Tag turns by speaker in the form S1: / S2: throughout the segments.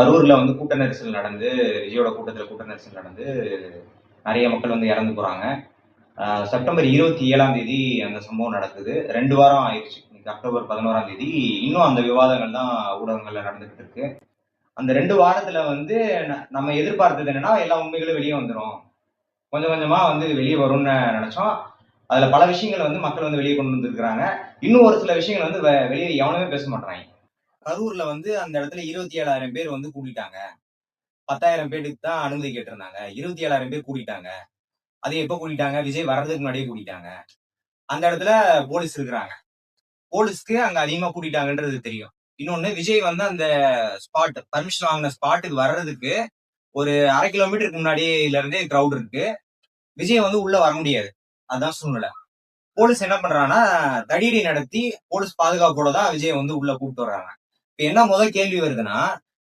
S1: கரூர்ல வந்து கூட்ட நெரிசல் நடந்து விஜயோட கூட்டத்தில் கூட்ட நெரிசல் நடந்து நிறைய மக்கள் வந்து இறந்து போறாங்க. செப்டம்பர் இருபத்தி ஏழாம் தேதி அந்த சம்பவம் நடக்குது. ரெண்டு வாரம் ஆயிடுச்சு. அக்டோபர் பதினோராம் தேதி. இன்னும் அந்த விவாதங்கள் தான் ஊடகங்கள்ல நடந்துகிட்டு இருக்கு. அந்த ரெண்டு வாரத்துல வந்து ந- நம்ம எதிர்பார்த்தது என்னன்னா எல்லா உண்மைகளும் வெளியே வந்துடும் கொஞ்சம் கொஞ்சமா வந்து வெளியே வரும்னு நினைச்சோம். அதுல பல விஷயங்களை வந்து மக்கள் வந்து வெளியே கொண்டு வந்திருக்கிறாங்க. இன்னும் ஒரு சில விஷயங்கள் வந்து வெ- வெளியே எவனுமே பேச மாட்டாங்க கரூர்ல வந்து அந்த இடத்துல இருபத்தி ஏழாயிரம் பேர் வந்து கூட்டிட்டாங்க பத்தாயிரம் பேருக்கு தான் அனுமதி கேட்டிருந்தாங்க. இருபத்தி ஏழாயிரம் பேர் கூட்டிட்டாங்க அது எப்போ கூட்டிட்டாங்க விஜய் வர்றதுக்கு முன்னாடியே கூட்டிட்டாங்க அந்த இடத்துல போலீஸ் இருக்கிறாங்க. போலீஸ்க்கு அங்க அதிகமா கூட்டிட்டாங்கன்றது தெரியும். இன்னொன்னு விஜய் வந்து அந்த ஸ்பாட் பர்மிஷன் வாங்கின ஸ்பாட்டுக்கு வர்றதுக்கு ஒரு அரை கிலோமீட்டருக்கு முன்னாடியில இருந்தே கிரௌட் இருக்கு. விஜய் வந்து உள்ள வர முடியாது. அதான் சூழ்நிலை. போலீஸ் என்ன பண்றாங்கன்னா தடியடி நடத்தி போலீஸ் பாதுகாப்போட தான் விஜய் வந்து உள்ள கூப்பிட்டு வர்றாங்க. இப்ப என்ன முதல் கேள்வி வருதுன்னா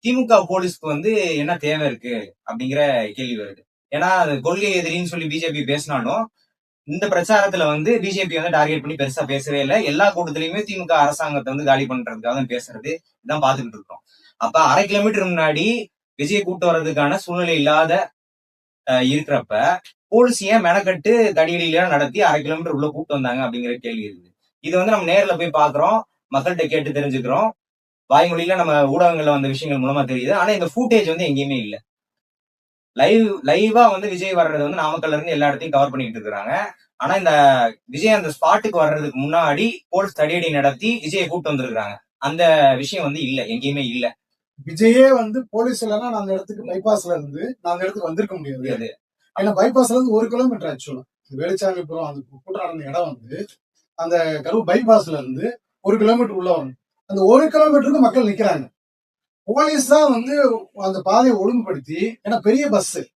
S1: திமுக போலீஸ்க்கு வந்து என்ன தேவை இருக்கு அப்படிங்கிற கேள்வி வருது. ஏன்னா அது கொள்கை எதிரின்னு சொல்லி பிஜேபி பேசினாலும் இந்த பிரச்சாரத்துல வந்து பிஜேபி வந்து டார்கெட் பண்ணி பெருசா பேசவே இல்லை. எல்லா கூட்டத்திலயுமே திமுக அரசாங்கத்தை வந்து காலி பண்றதுக்காக தான் பேசுறது இதான் பாத்துக்கிட்டு இருக்கோம். அப்ப அரை கிலோமீட்டர் முன்னாடி விஜய் கூட்டு வர்றதுக்கான சூழ்நிலை இல்லாத இருக்கிறப்ப போலீஸ் ஏன் மெனக்கட்டு தடியடியெல்லாம் நடத்தி அரை கிலோமீட்டர் உள்ள கூப்பிட்டு வந்தாங்க அப்படிங்கிற கேள்வி இருக்கு இது வந்து நம்ம நேர்ல போய் பாக்குறோம் மக்கள்கிட்ட கேட்டு தெரிஞ்சுக்கிறோம். வாய்மொழியில நம்ம ஊடகங்கள்ல வந்த விஷயங்கள் மூலமா தெரியுது. ஆனா இந்த ஃபூட்டேஜ் வந்து எங்கேயுமே இல்ல. லைவ் லைவா வந்து விஜய் வர்றது வந்து நாமக்கல்ல இருந்து எல்லா இடத்தையும் கவர் பண்ணிட்டு இருக்காங்க ஆனா இந்த விஜய் அந்த ஸ்பாட்டுக்கு வர்றதுக்கு முன்னாடி போலீஸ் தடியடி நடத்தி விஜயை கூட்டு வந்திருக்காங்க அந்த விஷயம் வந்து இல்ல எங்கேயுமே இல்ல.
S2: விஜயே வந்து போலீஸ் இல்லைன்னா அந்த இடத்துக்கு பைபாஸ்ல இருந்து நான் அந்த இடத்துக்கு வந்திருக்க முடியாது.
S1: அது
S2: ஏன்னா பைபாஸ்ல இருந்து ஒரு கிலோமீட்டர் ஆக்சுவலா வேலுச்சாமிபுரம் அந்த கூட்டம் நடந்த இடம் வந்து அந்த கரூர் பைபாஸ்ல இருந்து ஒரு கிலோமீட்டர் உள்ள வரும் அந்த ஒரு கிலோமீட்டருக்கு மக்கள் நிக்கிறாங்க. போலீஸ் தான் வந்து அந்த பாதையை ஒழுங்குபடுத்தி ஏன்னா பெரிய பஸ்.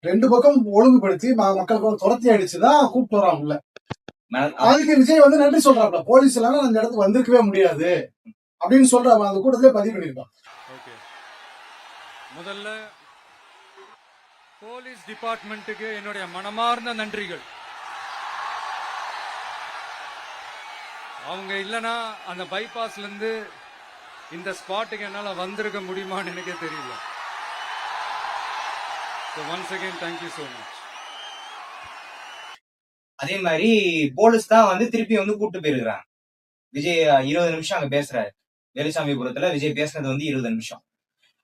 S2: ரெண்டு பக்கம் ஒழுங்குபடுத்தி ம- மக்களுக்கு துரத்தி அடிச்சுதான் கூப்பிட்டு வராங்க உள்ள. அதுக்கு விஜய் வந்து நன்றி சொல்றாப்ல. போலீஸ் இல்லைன்னா அந்த இடத்துக்கு வந்திருக்கவே முடியாது. அப்படின்னு சொல்றாங்க அந்த கூட்டத்திலே பதிவு பண்ணிருக்கான்
S3: ஓகே. முதல்ல போலீஸ் டிபார்ட்மெண்ட்டுக்கு என்னுடைய மனமார்ந்த நன்றிகள். அவங்க இல்லனா அந்த பைபாஸ்ல இருந்து இந்த ஸ்பாட்டுக்கு என்னால வந்திருக்க முடியுமான்னு எனக்கே தெரியல. So once again thank you so much
S1: அதே மாதிரி போலீஸ் தான் வந்து திருப்பி வந்து கூப்பிட்டு போயிருக்கிறாங்க. விஜய் இருபது நிமிஷம் அங்க பேசுறாரு. வேலுசாமிபுரத்துல விஜய் பேசுனது வந்து இருபது நிமிஷம்.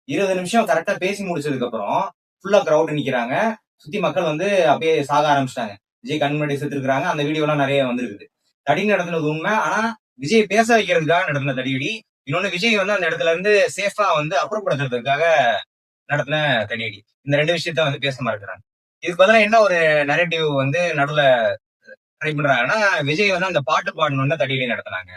S1: இருபது நிமிஷம் கரெக்டா பேசி முடிச்சதுக்கு அப்புறம் ஃபுல்லா கிரௌட் நிக்கிறாங்க. சுத்தி மக்கள் வந்து அப்படியே சாக ஆரம்பிச்சிட்டாங்க. விஜய் கண் முன்னாடி செத்துருக்காங்க அந்த வீடியோலாம் நிறைய வந்திருக்குது. தடி நடத்தினது உண்மை. ஆனா விஜய் பேச வைக்கிறதுக்காக நடத்தின தடியடி. இன்னொன்னு விஜய் வந்து அந்த இடத்துல இருந்து சேஃபா வந்து அப்புறப்படுத்துறதுக்காக நடத்தின தடியடி. இந்த ரெண்டு விஷயத்த வந்து பேச மறுக்கிறாங்க. இதுக்கு பதிலாக என்ன ஒரு நெரேட்டிவ் வந்து நடுவில் ட்ரை பண்றாங்கன்னா விஜய் வந்து அந்த பாட்டு பாடணும்னு தடியடி நடத்துனாங்க.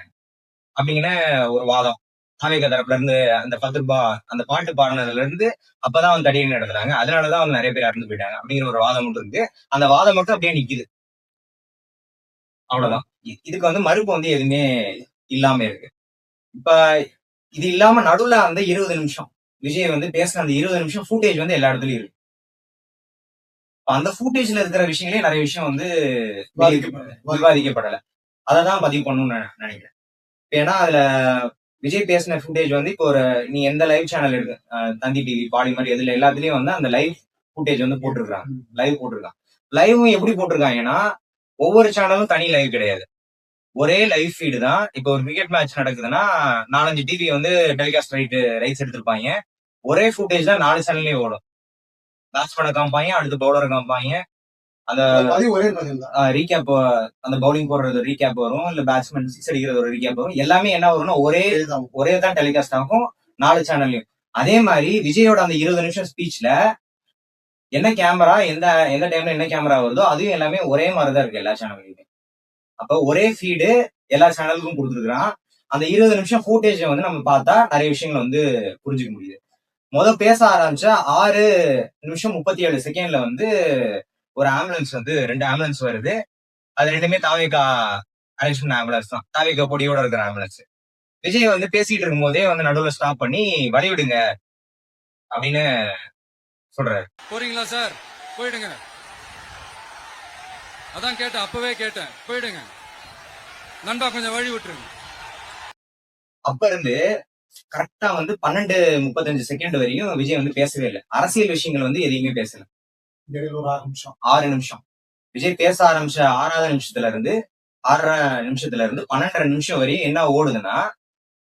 S1: அப்படிங்கிற ஒரு வாதம். தாவேக தரப்புல இருந்து அந்த பத்து ரூபா அந்த பாட்டு பாடினதுல இருந்து அப்பதான் வந்து தடியடி நடத்துறாங்க அதனாலதான் அவங்க நிறைய பேர் இறந்து போயிட்டாங்க. அப்படிங்கிற ஒரு வாதம் மட்டும் இருக்கு. அந்த வாதம் மட்டும் அப்படியே நிக்குது. அவ்வளவுதான். இதுக்கு வந்து மறுப்பு வந்து எதுவுமே இல்லாம இருக்கு. இப்ப இது இல்லாம நடுவுல அந்த இருபது நிமிஷம் விஜய் வந்து பேசின அந்த இருபது நிமிஷம் ஃபூட்டேஜ் வந்து எல்லா இடத்துலயும் இருக்கு. அந்த ஃபூட்டேஜ்ல இருக்கிற விஷயங்களே நிறைய விஷயம் வந்து. விவாதிக்கப்படல. அதை தான் பதிவு பண்ணணும்னு நான் நினைக்கிறேன். இப்ப ஏன்னா அதுல விஜய் பேசின ஃபுட்டேஜ் வந்து இப்போ ஒரு நீ எந்த லைவ் சேனல் இருக்கு தந்தி டிவி பாடி மாதிரி எதுல எல்லாத்துலயும் வந்து அந்த லைவ் ஃபுட்டேஜ் வந்து போட்டிருக்காங்க லைவ் போட்டிருக்காங்க. லைவும் எப்படி போட்டிருக்காங்கன்னா ஒவ்வொரு சேனலும் தனி லைவ் கிடையாது. ஒரே லைவ் ஃபீடு தான். இப்போ ஒரு கிரிக்கெட் மேட்ச் நடக்குதுன்னா நாலஞ்சு டிவி வந்து டெலிகாஸ்ட் ரைட் ரைட்ஸ் எடுத்திருப்பாங்க. ஒரே ஃபுட்டேஜ் தான் நாலு சேனல்லையும் ஓடும். பேட்ஸ்மேனை காமிப்பாங்க அடுத்து பவுலரை காமிப்பாங்க. அந்த ரீகேப் அந்த பவுலிங் போடுறது ரீகேப் வரும் இல்ல பேட்ஸ்மேன் சிக்ஸ் அடிக்கிறது ஒரு ரீகேப் வரும். எல்லாமே என்ன வரும்னா ஒரே. ஒரே தான் டெலிகாஸ்ட் ஆகும் நாலு சேனல்லையும் அதே மாதிரி விஜயோட அந்த இருபது நிமிஷம் ஸ்பீச்ல என்ன கேமரா எந்த எந்த டைம்ல என்ன கேமரா வருதோ அதுவும் எல்லாமே ஒரே மாதிரி தான் இருக்கு எல்லா சேனல்லையுமே அப்ப ஒரே ஃபீடு எல்லா சேனலுக்கும் கொடுத்துருக்குறான். அந்த இருபது நிமிஷம் ஃபுட்டேஜ் வந்து நம்ம பார்த்தா நிறைய விஷயங்களை வந்து புரிஞ்சுக்க முடியுது. முதல் பேச ஆரம்பிச்சா ஆறு நிமிஷம் முப்பத்தி ஏழு செகண்ட்ல வந்து ஒரு ஆம்புலன்ஸ் வந்து ரெண்டு ஆம்புலன்ஸ் வருது. அது ரெண்டுமே தாவேகா அரேஞ்ச் பண்ண ஆம்புலன்ஸ் தான். தாவேகா பொடியோட இருக்கிற ஆம்புலன்ஸ் விஜய் வந்து பேசிட்டு இருக்கும் போதே வந்து நடுவில் ஸ்டாப் பண்ணி வழி விடுங்க அப்படின்னு சொல்றாரு.
S3: போறீங்களா சார்? போயிடுங்க. அதான் கேட்டேன் அப்பவே கேட்டேன். போயிடுங்க. நண்பா கொஞ்சம் வழி விட்டுருங்க.
S1: அப்ப இருந்து கரெக்டா வந்து பன்னெண்டு முப்பத்தஞ்சு செகண்ட் வரையும் விஜய் வந்து பேசவே இல்லை. அரசியல் விஷயங்கள் வந்து எதையுமே பேசல.
S2: ஆறு நிமிஷம்.
S1: ஆறு நிமிஷம். விஜய் பேச ஆரம்பிச்ச ஆறாவது நிமிஷத்துல இருந்து ஆறரை நிமிஷத்துல இருந்து பன்னெண்டரை நிமிஷம் வரையும் என்ன ஓடுதுன்னா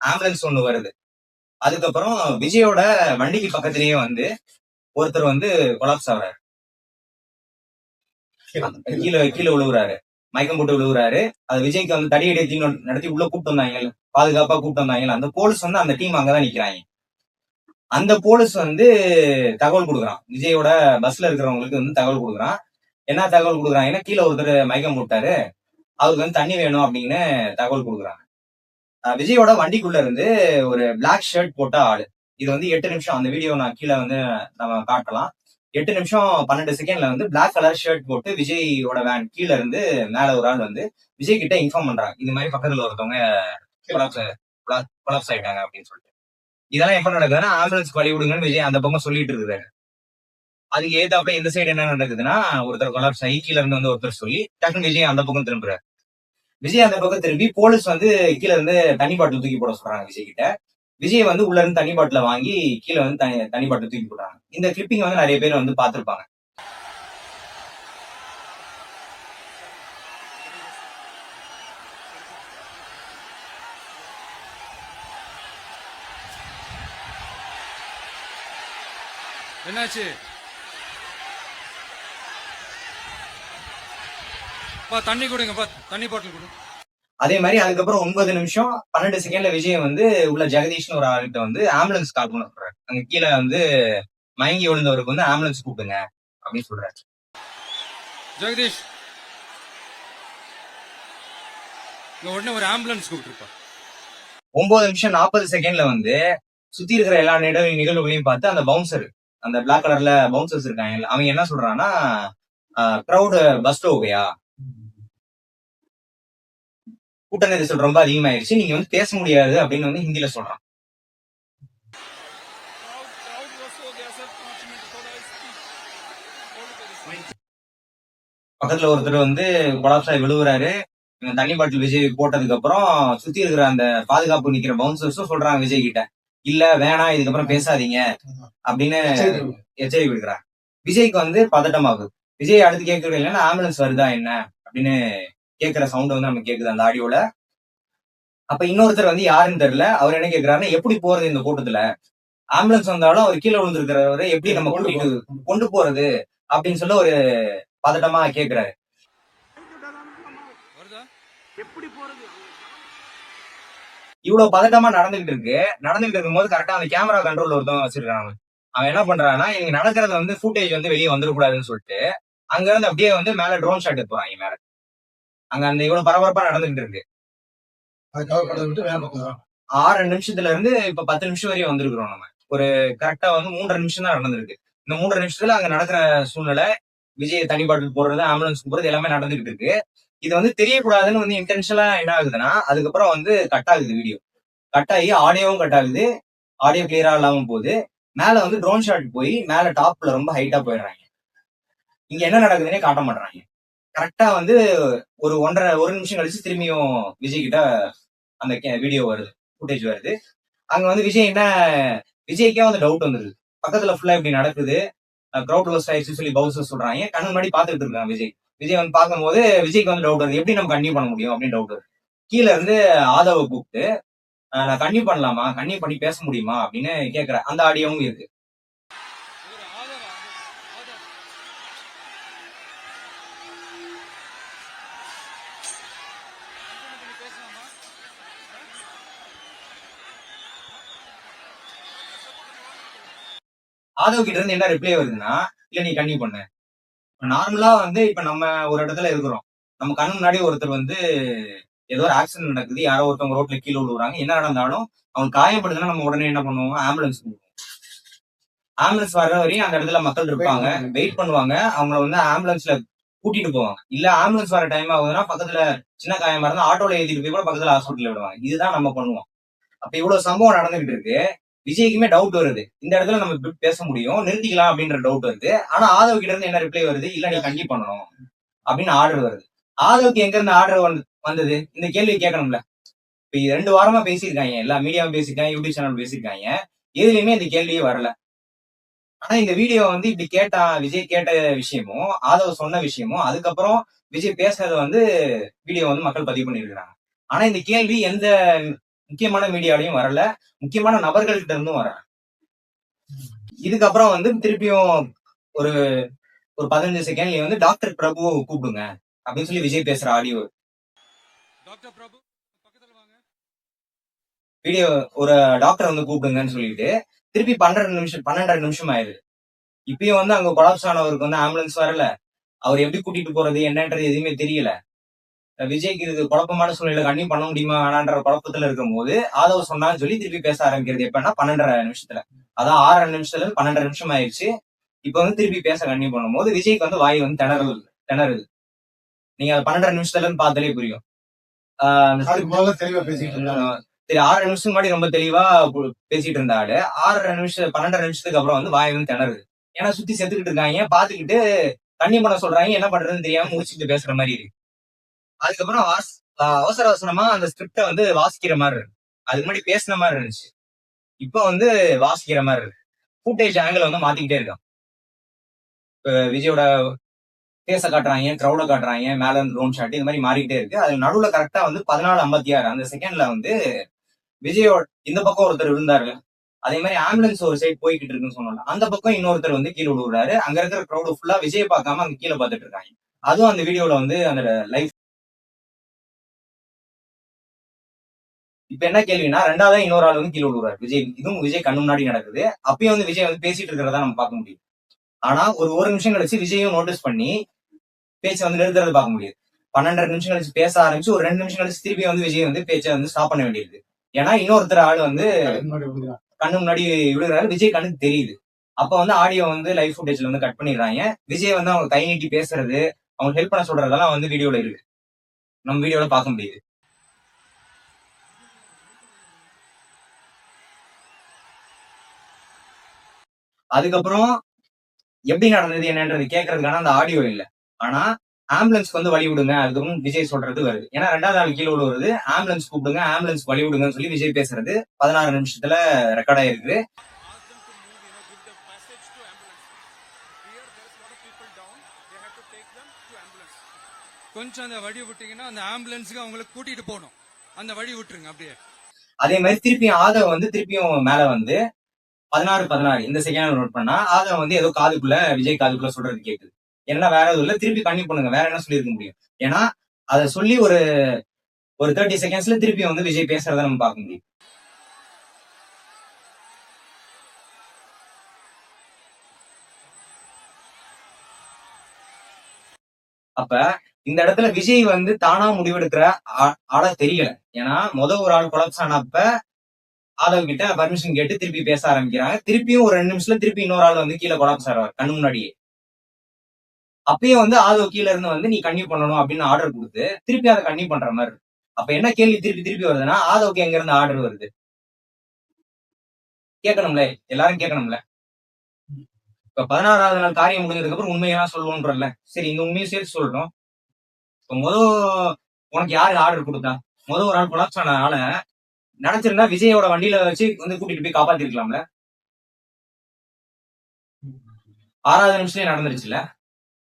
S1: ஆம்புலன்ஸ் ஒண்ணு வருது. அதுக்கப்புறம் விஜயோட வண்டிக்கு பக்கத்துலயே வந்து ஒருத்தர் வந்து கொலாப்ஸ் ஆகுறாரு. கீழே கீழே உழுவுறாரு மயக்கம் போட்டு விழுகுறாரு அது விஜய்க்கு வந்து தடியடி தீ நடத்தி உள்ள கூப்பிட்டு வந்தாங்க. பாதுகாப்பா கூப்பிட்டு வந்தாங்க. அந்த போலீஸ் வந்து அந்த டீம் அங்கதான் நிக்கிறாங்க. அந்த போலீஸ் வந்து தகவல் கொடுக்குறான். விஜயோட பஸ்ல இருக்கிறவங்களுக்கு வந்து தகவல் கொடுக்குறான். என்ன தகவல் கொடுக்குறாங்கன்னா கீழே ஒருத்தர் மயக்கம் போட்டாரு. அவருக்கு வந்து தண்ணி வேணும் அப்படின்னு தகவல் கொடுக்குறாங்க. விஜயோட வண்டிக்குள்ள இருந்து ஒரு பிளாக் ஷர்ட் போட்ட ஆளு. இது வந்து எட்டு நிமிஷம். அந்த வீடியோ நான் கீழே வந்து நம்ம காட்டலாம். எட்டு நிமிஷம் பன்னெண்டு செகண்ட்ல வந்து பிளாக் கலர் ஷர்ட் போட்டு விஜயோட வேன் கீழ இருந்து மேல ஒரு ஆள் வந்து விஜய் கிட்ட இன்ஃபார்ம் பண்றாங்க. இந்த மாதிரி பக்கத்துல ஒருத்தவங்க கொலாப்ஸ் ஆயிட்டாங்க அப்படின்னு சொல்லிட்டு. இதெல்லாம் எப்ப நடக்குதுன்னா ஆம்புலன்ஸ் வழி விடுங்கன்னு விஜய் அந்த பக்கம் சொல்லிட்டு இருக்காரு. அதுக்கு ஏத்தாப்புல இந்த சைடு என்ன நடக்குதுன்னா ஒருத்தர் கொலாப்ஸ் ஆகி கீழ இருந்து வந்து ஒருத்தர் சொல்லி டக்குனு விஜய் அந்த பக்கம் திரும்புறாரு. விஜய் அந்த பக்கம் திரும்பி போலீஸ் வந்து கீழ இருந்து தண்ணி பாட்டில் தூக்கி போட சொல்றாங்க விஜய் கிட்ட. விஜய் வந்து உள்ள இருந்து தண்ணி பாட்டில வாங்கி கீழ வந்து தனி தனி பாட்டில் தூக்கி போடுறாங்க இந்த கிளிப்பிங் வந்து நிறைய பேர் வந்து பார்த்துருப்பாங்க.
S3: என்னாச்சு? பா தண்ணி கொடுங்கப்பா தண்ணி பாட்டில் கொடுங்க
S1: அதே மாதிரி அதுக்கப்புறம் ஒன்பது நிமிஷம் பன்னெண்டு செகண்ட்ல விஜய் வந்து உள்ள ஜெகதீஷ்னு ஒரு ஆள்கிட்ட வந்து ஆம்புலன்ஸ் கால் பண்ண சொல்றாரு. அங்க கீழே வந்து மயங்கி விழுந்தவருக்கு வந்து ஆம்புலன்ஸ் கூப்பிடுங்க அப்படின்னு சொல்றாரு.
S3: ஜெகதீஷ் உடனே ஒரு ஆம்புலன்ஸ் கூப்பிட்டுருப்பா.
S1: ஒன்பது நிமிஷம் நாற்பது செகண்ட்ல வந்து சுத்தி இருக்கிற எல்லா நிகழ்வு நிகழ்வுகளையும் பார்த்து அந்த பவுன்சர் அந்த Black கலர்ல பவுன்சர்ஸ் இருக்காங்க. அவங்க என்ன சொல்றான்னா க்ரௌடு பஸ் ஓகையா கூட்ட நெரிசல் ரொம்ப அதிகமாயிருச்சு. நீங்க வந்து பேச முடியாது அப்படின்னு வந்து ஹிந்தில சொல்றான். பக்கத்துல ஒருத்தர் வந்து கொலாப்ஸாய் விழுவுறாரு. இவன் தண்ணி பாட்டில் விஜய் போட்டதுக்கு அப்புறம் சுத்தி இருக்கிற அந்த பாதுகாப்பு நிக்கிற பவுன்சர்ஸும் சொல்றாங்க விஜய் கிட்ட. இல்ல வேணாம் இதுக்கப்புறம் பேசாதீங்க. அப்படின்னு எச்சரிக்கை விடுக்கிறாங்க. விஜய்க்கு வந்து பதட்டமாகுது. விஜய் அடுத்து கேட்கறது இல்லைன்னா ஆம்புலன்ஸ் வருதா என்ன? அப்படின்னு கேட்கிற சவுண்ட் வந்து நமக்கு கேக்குது அந்த ஆடியோல அப்ப இன்னொருத்தர் வந்து யாருன்னு தெரியல. அவர் என்ன கேக்குறாருன்னா எப்படி போறது இந்த கூட்டத்துல? ஆம்புலன்ஸ் வந்தாலும் அவர் கீழே விழுந்திருக்கிறவரை எப்படி நம்ம
S2: கொண்டு
S1: கூட்டிட்டு கொண்டு போறது? அப்படின்னு சொல்ல ஒரு பதட்டமா கேக்குறாரு. இவ்வளவு பதட்டமா நடந்துகிட்டு இருக்கு. நடந்துகிட்டு இருக்கும்போது கரெக்டா அந்த கேமரா கண்ட்ரோல் ஒருத்தவங்க வச்சிருக்காங்க அவன். என்ன பண்றான்னா இங்க நடக்கிறத வந்து ஃபுட்டேஜ் வந்து வெளியே வந்துடக்கூடாதுன்னு சொல்லிட்டு அங்க இருந்து அப்படியே வந்து மேல ட்ரோன் ஷாட் எடுப்பாங்க மேல. அங்க அந்த இவ்வளவு பரபரப்பா நடந்துகிட்டு இருக்கு. ஆறு நிமிஷத்துல இருந்து இப்ப பத்து நிமிஷம் வரையும் வந்திருக்கிறோம் நம்ம. ஒரு கரெக்டா வந்து மூன்றரை நிமிஷம் தான் நடந்திருக்கு. இந்த மூன்றரை நிமிஷத்துல அங்க நடக்கிற சூழ்நிலை விஜய் தனி பாட்டில் போடுறது ஆம்புலன்ஸ் போறது எல்லாமே நடந்துகிட்டு இருக்கு. இது வந்து தெரியக்கூடாதுன்னு வந்து இன்டென்ஷனலா என்ன ஆகுதுன்னா அதுக்கப்புறம் வந்து கட் ஆகுது வீடியோ கட் ஆகி ஆடியோவும் கட் ஆகுது. ஆடியோ கிளியரா இல்லாம போகுது. மேல வந்து ட்ரோன் ஷாட் போய் மேல டாப்ல ரொம்ப ஹைட்டா போயிடுறாங்க. இங்க என்ன நடக்குதுன்னே காட்ட மாட்டாங்க கரெக்டா வந்து ஒரு ஒன்றரை ஒரு நிமிஷம் கழிச்சு திரும்பியும் விஜய் கிட்ட அந்த வீடியோ வருது ஃபுட்டேஜ் வருது. அங்க வந்து விஜய் என்ன விஜய்க்கே வந்து டவுட் வந்துருது. பக்கத்துல ஃபுல்லா இப்படி நடக்குது. க்ரௌட் லோஸ் ஆயிடுச்சு சொல்லி பவுசர் சொல்றாங்க. கண்ணு முன்னாடி பாத்துட்டு இருக்கான் விஜய்? விஜய் வந்து பார்க்கும்போது விஜய்க்கு வந்து டவுட் வருது. எப்படி நம்ம கன்னியூ பண்ண முடியும் அப்படின்னு டவுட் வருது. கீழே இருந்து ஆதவை கூப்பிட்டு நான் கன்னியூ பண்ணலாமா? கன்னியூ பண்ணி பேச முடியுமா? அப்படின்னு கேட்குறேன் அந்த ஆடியோவும் இருக்கு. ஆதவ் கிட்ட இருந்து என்ன ரிப்ளை வருதுன்னா இல்ல நீ கன்னியூ பண்ணு. நார்மலா வந்து இப்ப நம்ம ஒரு இடத்துல இருக்கிறோம். நம்ம கண்ணு முன்னாடி ஒருத்தர் வந்து ஏதோ ஒரு ஆக்சிடென்ட் நடக்குது. யாரோ ஒருத்தவங்க ரோட்ல கீழே விழுவுறாங்க. என்ன நடந்தாலும் அவங்க காயப்படுதுன்னா நம்ம உடனே என்ன பண்ணுவோம்? ஆம்புலன்ஸ் ஆம்புலன்ஸ் வர்ற வரையும் அந்த இடத்துல மக்கள் இருப்பாங்க. வெயிட் பண்ணுவாங்க. அவங்கள வந்து ஆம்புலன்ஸ்ல கூட்டிட்டு போவாங்க. இல்ல ஆம்புலன்ஸ் வர டைம் ஆகுதுன்னா பக்கத்துல சின்ன காயமா இருந்தா ஆட்டோல ஏத்திட்டு போய் கூட பக்கத்துல ஹாஸ்பிட்டல் விடுவாங்க. இதுதான் நம்ம பண்ணுவோம். அப்ப இவ்வளவு சம்பவம் நடந்துகிட்டு இருக்கு. விஜய்க்குமே டவுட் வருது. இந்த இடத்துல நம்ம இப்படி பேச முடியும். நிறுத்திக்கலாம் அப்படின்ற டவுட் வருது. ஆனா ஆதவ் கிட்ட இருந்து என்ன ரிப்ளை வருது? இல்ல நீ கண்டி பண்ணணும். அப்படின்னு ஆர்டர் வருது. ஆதவுக்கு எங்க இருந்து ஆர்டர் வந்தது? இந்த கேள்வி கேட்கணும்ல. இப்ப ரெண்டு வாரமா பேசியிருக்காங்க. எல்லா மீடியாவும் பேசியிருக்காங்க யூடியூப் சேனல் பேசியிருக்காங்க. எதுலயுமே இந்த கேள்வியே வரல. ஆனா இந்த வீடியோ வந்து இப்படி கேட்டா விஜய் கேட்ட விஷயமும் ஆதவ் சொன்ன விஷயமும் அதுக்கப்புறம் விஜய் பேசுறத வந்து வீடியோ வந்து மக்கள் பதிவு பண்ணியிருக்கிறாங்க. ஆனா இந்த கேள்வி எந்த முக்கியமான மீடியாலையும் வரல. முக்கியமான நபர்கள்கிட்ட இருந்தும் வரல. இதுக்கப்புறம் வந்து திருப்பியும் ஒரு ஒரு பதினஞ்சு செகண்ட்ல வந்து டாக்டர் பிரபுவை கூப்பிடுங்க. அப்படின்னு சொல்லி விஜய் பேசுற ஆடியோ
S3: டாக்டர் பிரபு
S1: வீடியோ ஒரு டாக்டர் வந்து கூப்பிடுங்கன்னு சொல்லிட்டு திருப்பி பன்னெண்டு நிமிஷம் பன்னெண்டரை நிமிஷம் ஆயிடுது. இப்பயும் வந்து அங்க கொலாப்ஸ் ஆனவருக்கு வந்து ஆம்புலன்ஸ் வரல. அவர் எப்படி கூட்டிட்டு போறது என்னன்றது எதுவுமே தெரியல. விஜய்க்கு இது குழப்பமான சூழ்நிலை கண்ணி பண்ண முடியுமா வேணான்ற குழப்பத்துல இருக்கும் போது ஆதவ சொன்னான்னு சொல்லி திருப்பி பேச ஆரம்பிக்கிறது எப்பன்னா பன்னெண்டரை நிமிஷத்துல. அதான் ஆறரை நிமிஷத்துல இருந்து பன்னெண்டரை நிமிஷம் ஆயிடுச்சு இப்ப வந்து திருப்பி பேச கண்ணி பண்ணும்போது விஜய்க்கு வந்து வாய் வந்து திணறல் திணறுது. நீங்க அது பன்னெண்டரை நிமிஷத்துல இருந்து பார்த்தாலே புரியும். சரி ஆறரை நிமிஷம் முன்னாடி ரொம்ப தெளிவா பேசிட்டு இருந்தாரு. ஆறரை நிமிஷம் பன்னெண்டரை நிமிஷத்துக்கு அப்புறம் வந்து வாய் வந்து திணறுது. ஏன்னா சுத்தி செத்துக்கிட்டு இருக்காங்க. பாத்துக்கிட்டு தண்ணி பண்ண சொல்றாங்க. என்ன பண்றதுன்னு தெரியாம முடிச்சுட்டு பேசுற மாதிரி இருக்கு. அதுக்கப்புறம் அவசர அவசரமா அந்த ஸ்கிரிப்ட வந்து வாசிக்கிற மாதிரி இருக்கு. அதுக்கு முன்னாடி பேசின மாதிரி இருந்துச்சு. இப்போ வந்து வாசிக்கிற மாதிரி இருக்கு. ஃபுட்டேஜ் ஆங்கிள் வந்து மாத்திக்கிட்டே இருக்கான். இப்போ விஜயோட பேச காட்டுறாங்க க்ரௌட காட்டுறாங்க மேல இருந்து ட்ரோன் ஷாட் இந்த மாதிரி மாறிக்கிட்டே இருக்கு. அது நடுவுல கரெக்டா வந்து பதினாலு ஐம்பத்தி ஆறு அந்த செகண்ட்ல வந்து விஜயோட இந்த பக்கம் ஒருத்தர் விழுந்தாரு அதே மாதிரி ஆம்புலன்ஸ் ஒரு சைடு போய்கிட்டு இருக்குன்னு சொன்னோம்ல அந்த பக்கம் இன்னொருத்தர் வந்து கீழே விடுறாரு அங்க இருக்கிற க்ரௌடு ஃபுல்லா விஜய பார்க்காம அங்க கீழே பார்த்துட்டு இருக்காங்க. அதுவும் அந்த வீடியோல வந்து அந்த லைஃப் இப்ப என்ன கேள்வினா ரெண்டாவது இன்னொரு ஆள் வந்து கீழே விழுவாரு விஜய் இதுவும் விஜய் கண்ணு முன்னாடி நடக்குது. அப்பயும் வந்து விஜய் வந்து பேசிட்டு இருக்கிறதா நம்ம பார்க்க முடியும் ஆனா ஒரு ஒரு நிமிஷம் கழிச்சு விஜயும் நோட்டீஸ் பண்ணி பேச்சை வந்து நிறுத்துறது பார்க்க முடியாது. பன்னெண்டரை நிமிஷம் கழிச்சு பேச ஆரம்பிச்சு ஒரு ரெண்டு நிமிஷம் கழிச்சு திருப்பி வந்து விஜய் வந்து பேச்சை வந்து ஸ்டாப் பண்ண வேண்டியது. ஏன்னா இன்னொருத்தர் ஆள் வந்து கண்ணு முன்னாடி விழுகிறாரு. விஜய் கண்ணுக்கு தெரியுது. அப்ப வந்து ஆடியோ வந்து லைவ் ஃபுட்டேஜ்ல வந்து கட் பண்ணிடுறாங்க. விஜய் வந்து அவங்க கை நீட்டி பேசுறது அவங்க ஹெல்ப் பண்ண சொல்றதெல்லாம் வந்து வீடியோல இருக்கு. நம்ம வீடியோல பார்க்க முடியுது. அதுக்கப்புறம் எப்படி நடந்தது என்னன்றது கேட்கறதுக்கான அந்த ஆடியோ இல்ல. ஆனா ஆம்புலன்ஸ்க்கு வந்து வழி விடுங்க அதுக்கப்புறம் விஜய் சொல்றது வருது. ஏன்னா ரெண்டாவது நாள் கீழே விழுவுறது ஆம்புலன்ஸ் கூப்பிடுங்க ஆம்புலன்ஸ் வழி விடுங்கன்னு சொல்லி விஜய் பேசுறது பதினாறு நிமிஷத்துல ரெக்கார்ட் ஆயிருக்கு
S3: கொஞ்சம் அந்த வழி விட்டீங்கன்னா அந்த ஆம்புலன்ஸுக்கு அவங்கள கூட்டிட்டு போகணும். அந்த வழி விட்டுருங்க அப்படியே.
S1: அதே மாதிரி திருப்பியும் ஆதவ் வந்து திருப்பியும் மேல வந்து பதினாறு பதினாறு. இந்த செகண்ட் நோட் பண்ணா ஆதவ் வந்து ஏதோ காதுக்குள்ள விஜய் காதுக்குள்ள சொல்றது கேக்குது. ஏன்னா வேற எதுவும் இல்ல? திருப்பி கண்ணி பண்ணுங்க. வேற என்ன சொல்லியிருக்க முடியும்? ஏன்னா அதை சொல்லி ஒரு ஒரு தேர்ட்டி செகண்ட்ஸ்ல திருப்பி வந்து விஜய் பேசுறத நம்ம பார்க்க முடியும். அப்ப இந்த இடத்துல விஜய் வந்து தானா முடிவெடுக்கிற ஆ- ஆளா தெரியல. ஏன்னா முத ஒரு ஆள் கொலாப்ஸ் ஆனப்ப ஆதவ் கிட்ட பர்மிஷன் கேட்டு திருப்பி பேச ஆரம்பிக்கிறாங்க. திருப்பியும் ஒரு ரெண்டு நிமிஷத்துல திருப்பி இன்னொரு ஆள் வந்து கீழே கொலாப்ஸ் ஆறாரு கண்ணு முன்னாடியே. அப்பயும் வந்து ஆதவ் கீழ இருந்து வந்து நீ கன்னியூ பண்ணணும் அப்படின்னு ஆர்டர் கொடுத்து திருப்பி அதை கன்னியூ பண்ற மாதிரி அப்ப என்ன கேள்வி திருப்பி திருப்பி வருதுன்னா ஆதவுக்கு எங்க இருந்து ஆர்டர் வருது? கேட்கணும்ல எல்லாரும் கேட்கணும்ல. இப்ப பதினாறாவது நாள் காரியம் முடிஞ்சதுக்கு அப்புறம் உண்மையெல்லாம் சொல்லுவோன்றல சரி இந்த உண்மையை சேர்த்து சொல்றோம் இப்ப முத உனக்கு யாரு ஆர்டர் கொடுத்தா? முத ஒரு ஆள் கொலாப்ஸ் ஆன ஆளை நினைச்சிருந்தா விஜயோட வண்டியில வச்சு வந்து கூட்டிட்டு போய் காப்பாத்திருக்கலாம்ல? ஆறாவது நிமிஷத்துல நடந்துருச்சுல.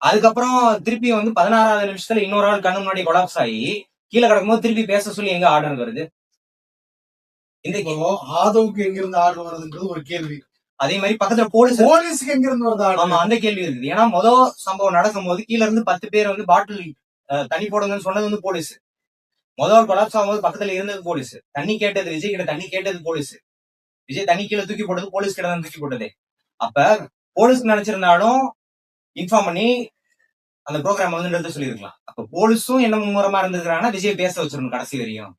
S1: அதுக்கப்புறம் திருப்பி வந்து பதினாறாவது நிமிஷத்துல இன்னொரு ஆள் கண்ணு முன்னாடி கொலாப்ஸ் ஆகி கீழே கிடக்கும்போது திருப்பி பேச சொல்லி எங்க ஆர்டர் வருது? இந்த
S2: ஆதவுக்கு எங்க இருந்து ஆர்டர் வருதுன்றது ஒரு கேள்வி.
S1: அதே மாதிரி பக்கத்துல போலீஸ்
S2: போலீஸுக்கு எங்க இருந்து வருது
S1: ஆமா அந்த கேள்வி இருக்குது. ஏன்னா முதல் சம்பவம் நடக்கும்போது கீழ இருந்து பத்து பேர் வந்து பாட்டில் தண்ணி போடுங்கன்னு சொன்னது வந்து போலீஸ் முதல் கொலாப்ஸ் ஆகும்போது பக்கத்துல இருந்தது போலீஸ் தண்ணி கேட்டது விஜய் கிட்ட தண்ணி கேட்டது போலீஸ் விஜய் தண்ணி கீழே தூக்கி போட்டது போலீஸ் கிட்ட தான் தூக்கி போட்டது. அப்ப போலீஸ் நினைச்சிருந்தாலும் இன்ஃபார்ம் பண்ணி அந்த ப்ரோக்ராம் வந்து நிறுத்த சொல்லியிருக்கலாம். அப்ப போலீஸும் என்ன மும்முரமா இருந்திருக்காங்கன்னா விஜய் பேச வச்சிருக்கணும் கடைசி வரையும்.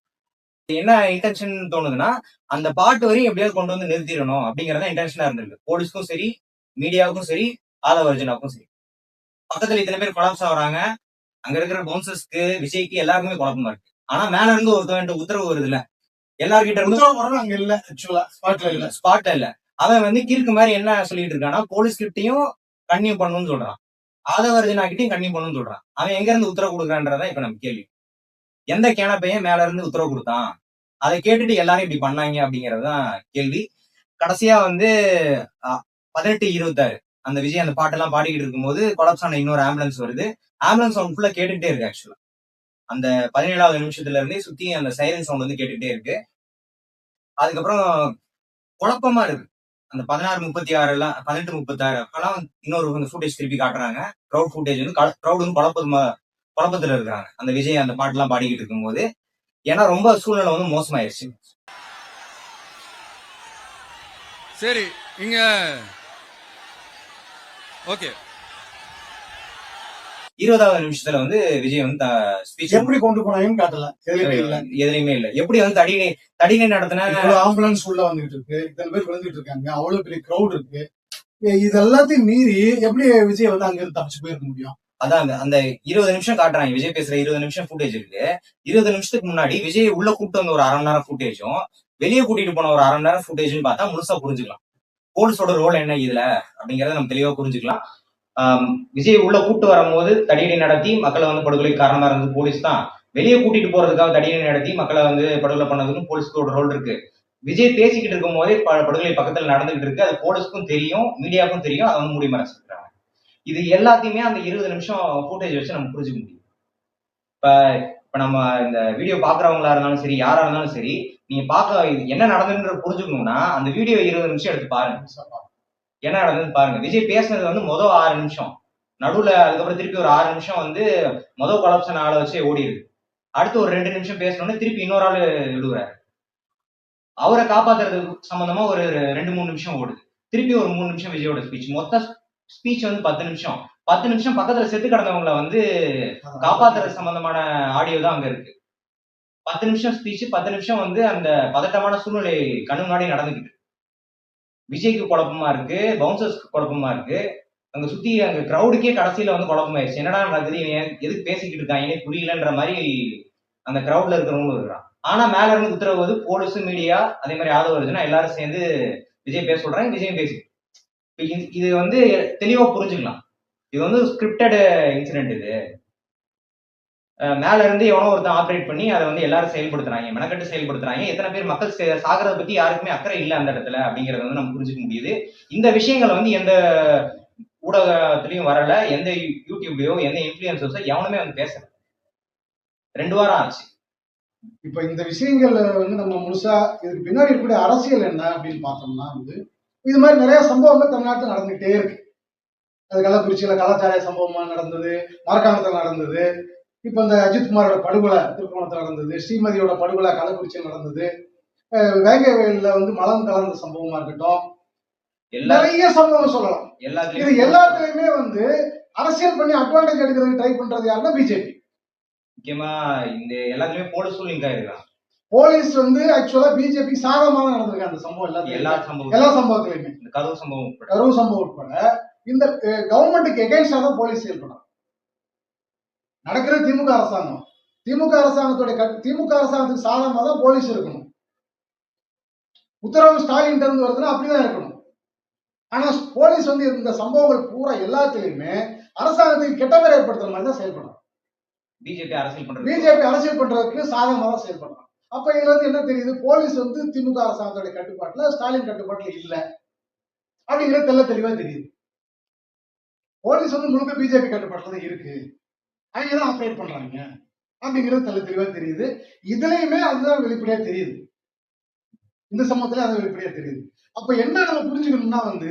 S1: என்ன இன்டென்ஷன் தோணுதுன்னா அந்த பாட்டு வரையும் எப்படியாவது கொண்டு வந்து நிறுத்திடணும் அப்படிங்கறத இன்டென்ஷனா இருந்திருக்கு. போலீஸ்க்கும் சரி மீடியாவுக்கும் சரி ஆதவர்ஜனாவுக்கும் சரி. பக்கத்துல இத்தனை பேர் கொலாப்ஸ் ஆகுறாங்க. அங்க இருக்கிற பவுன்சர்ஸ்க்கு விஜய்க்கு எல்லாருக்குமே குழப்பமா இருக்கு. ஆனா மேல இருந்து ஒருத்தவன் உத்தரவு வருது இல்ல எல்லார்கிட்ட இருந்து
S2: அங்க இல்ல ஆக்சுவலா ஸ்பாட்ல இல்ல.
S1: ஸ்பாட்ல இல்ல. அவன் வந்து கிறுக்கு மாதிரி என்ன சொல்லிட்டு இருக்கான்னா போலீஸ் கிட்டயும் கன்னியூ பண்ணணும்னு சொல்றான். ஆதவர்ஜனா கிட்டயும் கன்னியூ பண்ணணும்னு சொல்றான். அவன் எங்க இருந்து உத்தரவு கொடுக்குறான்றதான் இப்ப நம்ம கேள்வி. எந்த கேன பையன் மேல இருந்து உத்தரவு கொடுத்தான். அதை கேட்டுட்டு எல்லாரும் இப்படி பண்ணாங்க அப்படிங்கிறது தான் கேள்வி. கடைசியா வந்து பதினெட்டு இருபத்தாறு அந்த விஜய் அந்த பாட்டெல்லாம் பாடிக்கிட்டு இருக்கும்போது கொலாப்ஸ் ஆன இன்னொரு ஆம்புலன்ஸ் வருது. ஆம்புலன்ஸ் சவுண்ட் ஃபுல்லா கேட்டுக்கிட்டே இருக்கு ஆக்சுவலா அந்த பதினேழாவது நிமிஷத்துல இருந்தே சுத்தி அந்த சைரன் சவுண்ட் வந்து கேட்டுகிட்டே இருக்கு. அதுக்கப்புறம் குழப்பமா இருக்கு. அந்த பதினாறு முப்பத்தி ஆறு எல்லாம் பதினெட்டு முப்பத்தாறு அப்பெல்லாம் இன்னொரு ஃபுட்டேஜ் திருப்பி காட்டுறாங்க. க்ரௌட் ஃபுட்டேஜ் வந்து க்ரௌட் வந்து குழப்பமா குழப்பத்துல இருக்காங்க அந்த விஜய் அந்த பாட்டுலாம் பாடிக்கிட்டு இருக்கும்போது ஏன்னா ரொம்ப சூழ்நிலை வந்து மோசமாயிருச்சு.
S3: சரி இங்க ஓகே
S1: இருபதாவது நிமிஷத்துல வந்து விஜய் வந்து ஸ்பீச்
S2: எப்படி கொண்டு போனாங்கன்னு காட்டல. எதுலையுமே இல்ல.
S1: எப்படி வந்து தடினை தடினை நடத்தின
S2: ஆம்புலன்ஸ் உள்ள வந்துட்டு இருக்கு. இத்தனை பேர் விழுந்துட்டு இருக்காங்க. அவ்வளவு பெரிய கிரௌட் இருக்கு. இது எல்லாத்தையும் மீறி எப்படி விஜய் வந்து அங்க இருந்து தப்பிச்சு போயிருக்க முடியும்?
S1: அதான் அந்த- இருபது நிமிஷம் காட்டுறாங்க. விஜய் பேசுற இருபது நிமிஷம் ஃபுட்டேஜ் இருக்கு. இருபது நிமிஷத்துக்கு முன்னாடி விஜய் உள்ள கூப்பிட்டு வந்த ஒரு அரை மணி நேரம் ஃபுட்டேஜும் வெளியே கூட்டிட்டு போன ஒரு அரை மணி நேரம் ஃபுட்டேஜ்னு பார்த்தா முழுசா புரிஞ்சுக்கலாம். போலீஸோட ரோல் என்ன இதுல? அப்படிங்கறத நம்ம தெளிவா புரிஞ்சுக்கலாம். விஜய் உள்ள கூட்டு வரும்போது தடியடி நடத்தி மக்களை வந்து படுகொலைக்கு காரணமா இருந்தது போலீஸ் தான். வெளியே கூட்டிட்டு போறதுக்காக தடியடி நடத்தி மக்களை வந்து படுகொலை பண்ணதுக்கும் ஒரு ரோல் இருக்கு. விஜய் பேசிக்கிட்டு இருக்கும் போதே படுகொலை பக்கத்துல நடந்துகிட்டு இருக்கு. அது போலீஸ்க்கும் தெரியும் மீடியாவுக்கும் தெரியும். அதை வந்து மூடி இது எல்லாத்தையுமே அந்த இருபது நிமிஷம் ஃபுட்டேஜ் வச்சு நம்ம புரிஞ்சுக்க முடியும். இப்ப இப்ப நம்ம இந்த வீடியோ பாக்குறவங்களா இருந்தாலும் சரி யாரா இருந்தாலும் சரி நீங்க பார்க்க இது என்ன நடந்துன்ற புரிஞ்சுக்கணும்னா அந்த வீடியோ இருபது நிமிஷம் எடுத்து பாருங்க. என்ன நடந்ததுன்னு பாருங்க. விஜய் பேசுனது வந்து மொதல் ஆறு நிமிஷம். நடுவுல அதுக்கப்புறம் திருப்பி ஒரு ஆறு நிமிஷம் வந்து மொதல் கொலாப்ஷன் ஆளை வச்சே ஓடிடுது. அடுத்து ஒரு ரெண்டு நிமிஷம் பேசணும்னு திருப்பி இன்னொரு ஆளு விடுவாரு அவரை காப்பாத்துறது சம்பந்தமா ஒரு ரெண்டு மூணு நிமிஷம் ஓடுது. திருப்பி ஒரு மூணு நிமிஷம் விஜயோட ஸ்பீச் மொத்த ஸ்பீச் வந்து பத்து நிமிஷம். பத்து நிமிஷம் பக்கத்துல செத்து கிடந்தவங்களை வந்து காப்பாத்துறது சம்பந்தமான ஆடியோ தான் அங்க இருக்கு. பத்து நிமிஷம் ஸ்பீச் பத்து நிமிஷம் வந்து அந்த பதட்டமான சூழ்நிலை கண்ணு முன்னாடி நடந்துக்கிட்டு விஜய்க்கு குழப்பமா இருக்கு பவுன்சர்ஸ்க்கு குழப்பமா இருக்கு. அங்க சுத்தி அங்க கிரௌடுக்கே கடைசியில வந்து குழப்பமாயிருச்சு. என்னடா நடக்குது எதுக்கு பேசிக்கிட்டு இருக்காங்க புரியலன்ற மாதிரி அந்த கிரௌட்ல இருக்கிறவங்களும் இருக்கிறான் ஆனா மேல இருந்து உத்தரவு வந்து போலீஸ் மீடியா அதே மாதிரி ஆதரவு வருதுன்னா எல்லாரும் சேர்ந்து விஜய் பேச சொல்றாங்க விஜயும் பேசி. இது- இது வந்து தெளிவா புரிஞ்சுக்கலாம். இது வந்து ஸ்கிரிப்டட் இன்சிடென்ட் இது. மேல இருந்து எவனோ ஒருத்தன் ஆப்ரேட் பண்ணி அதை வந்து எல்லாரும் செயல்படுத்துறாங்க மெனக்கட்டு செயல்படுத்துறாங்க. எத்தனை பேர் மக்கள் சாகிறத பத்தி யாருக்குமே அக்கறை இல்லை அந்த இடத்துல அப்படிங்கறத வந்து நம்ம புரிஞ்சுக்க முடியுது. இந்த விஷயங்கள் வந்து எந்த ஊடகத்திலையும் வரல எந்த யூடியூப்லயோ எந்த இன்ஃபுளுசர்ஸோ எவனுமே வந்து பேசல. ரெண்டு வாரம் ஆச்சு.
S2: இப்ப இந்த விஷயங்கள் வந்து நம்ம முழுசா இதுக்கு பின்னாடி இருக்கக்கூடிய அரசியல் என்ன அப்படின்னு பார்த்தோம்னா வந்து இது மாதிரி நிறைய சம்பவங்கள் தமிழ்நாட்டில் நடந்துகிட்டே இருக்கு. அது கள்ளக்குறிச்சியில கலாச்சார சம்பவமா நடந்தது மரக்காணத்துல நடந்தது இப்ப இந்த அஜித்குமாரோட படுகொலை திருப்பணத்துல நடந்தது ஸ்ரீமதியோட படுகொலை கள்ளக்குறிச்சியில் நடந்தது. வேங்கை வயல்ல வந்து மலம் கலந்த சம்பவமா இருக்கட்டும். நிறைய சம்பவம் சொல்லலாம். இது
S1: எல்லாத்துலயும்
S2: வந்து அரசியல் பண்ணி அட்வான்டேஜ் எடுக்கிறதுக்கு ட்ரை பண்றது யாருன்னா பிஜேபி.
S1: முக்கியமா இந்த எல்லாத்துலயுமே போலீஸும் லிங்க் ஆயிருக்கான்
S2: போலீஸ் வந்து ஆக்சுவலா பிஜேபி சாதகமா தான் நடந்திருக்கு அந்த சம்பவம் எல்லாத்தையும்
S1: எல்லா சம்பவம்
S2: எல்லா சம்பவத்திலுமே
S1: இந்த சம்பவம்
S2: கரூர் சம்பவம் உட்பட. இந்த கவர்மெண்ட்டுக்கு எகென்ஸ்டா தான் போலீஸ் செயல்படும் நடக்கிறது திமுக அரசாங்கம். திமுக அரசாங்கத்துடைய திமுக அரசாங்கத்துக்கு சாதகமா தான் போலீஸ் இருக்கணும். உத்தரவு ஸ்டாலின் இருந்து வருதுன்னா அப்படிதான் இருக்கணும். ஆனா போலீஸ் வந்து இந்த சம்பவங்கள் பூரா எல்லாத்துலயுமே அரசாங்கத்துக்கு கெட்ட பேர் ஏற்படுத்துற மாதிரி தான் செயல்படும்
S1: பிஜேபி அரசியல் பண்றது.
S2: பிஜேபி அரசியல் பண்றதுக்கு சாதகமா தான் செயல்படுறாங்க அப்ப இதுல இருந்து என்ன தெரியுது? போலீஸ் வந்து திமுக அரசாங்கத்துடைய கட்டுப்பாட்டுல ஸ்டாலின் கட்டுப்பாட்டுல இல்ல. அப்படிங்கிறது தெள்ள தெளிவா தெரியுது. போலீஸ் வந்து முழுக்க பிஜேபி கட்டுப்பாட்டுல தான் இருக்கு. அவங்க தான் ஆப்ரேட் பண்றாங்க. அப்படிங்கிறது தெள்ள தெளிவா தெரியுது. இதுலயுமே அதுதான் வெளிப்படையா தெரியுது. இந்த சமூகத்துல அது வெளிப்படையா தெரியுது. அப்ப என்ன நம்ம புரிஞ்சுக்கணும்னா வந்து